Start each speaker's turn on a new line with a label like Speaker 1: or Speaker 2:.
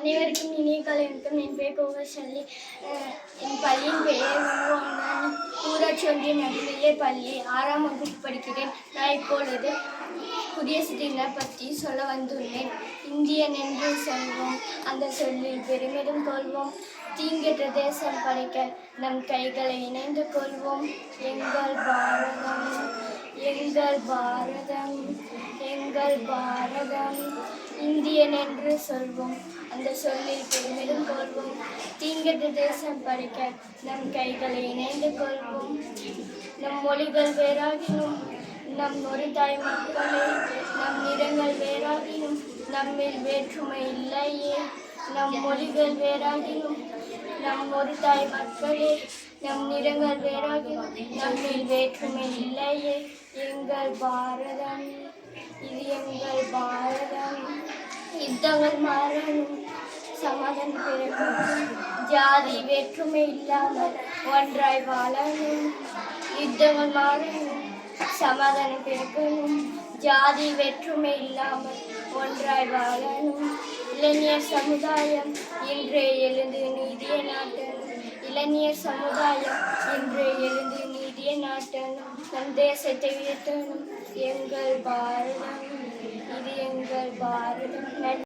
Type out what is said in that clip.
Speaker 1: அனைவருக்கும் இனிய காலை வணக்கம். என் பேர் கோகசல்லி என் பள்ளியின் பெயர் ஊராட்சி ஒன்றிய நடுநிலை பள்ளி ஆறாம் வகுப்பு படிக்கிறேன். நான் இப்பொழுது புதிய தின பற்றி சொல்ல வந்துள்ளேன். இந்தியன் என்று சொல்வோம். அந்த சொல்லில் பெருமிதம் கொள்வோம். தீங்கற்ற தேசம் படைக்க நம் கைகளை இணைந்து கொள்வோம். எங்கள் பாரதம் எங்கள் பாரதம் எங்கள் பாரதம். இந்தியன் என்று சொல்வோம். அந்த சொல்லில் பெருமிதம் கொள்வோம். தீங்கற்ற தேசம் படைக்க நம் கைகளை இணைந்து கொள்வோம். நம் மொழிகள் வேறாகினும் நம் ஒரு தாய் மக்களே நம் நிறங்கள் வேறாகினும் நம்மில் வேற்றுமை இல்லையே. நம் மொழிகள் வேறாகினும் நம் ஒரு தாய் மக்களே நம் நிறங்கள் வேறாகினும் நம்மில் வேற்றுமை இல்லையே. எங்கள் பாரதம் இது எங்கள் பாரதம். யுத்தங்கள் மாறணும் சமாதானம் பெறணும் ஜாதி வேற்றுமை இல்லாமல் ஒன்றாய் வாழணும் யுத்தவர் மாறணும் சமாதானம் பிறக்கணும் ஜாதி வேற்றுமை இல்லாமல் ஒன்றாய் வாழணும் இளைஞர் சமுதாயம் இன்றே எழுந்து நீதியை நாட்டணும் இளைஞர் சமுதாயம் இன்றே எழுந்து நீதிய நாட்டணும் நம் தேசத்தை உயர்த்தணும் எங்கள் பாரதம் இது எங்கள் பாரதம்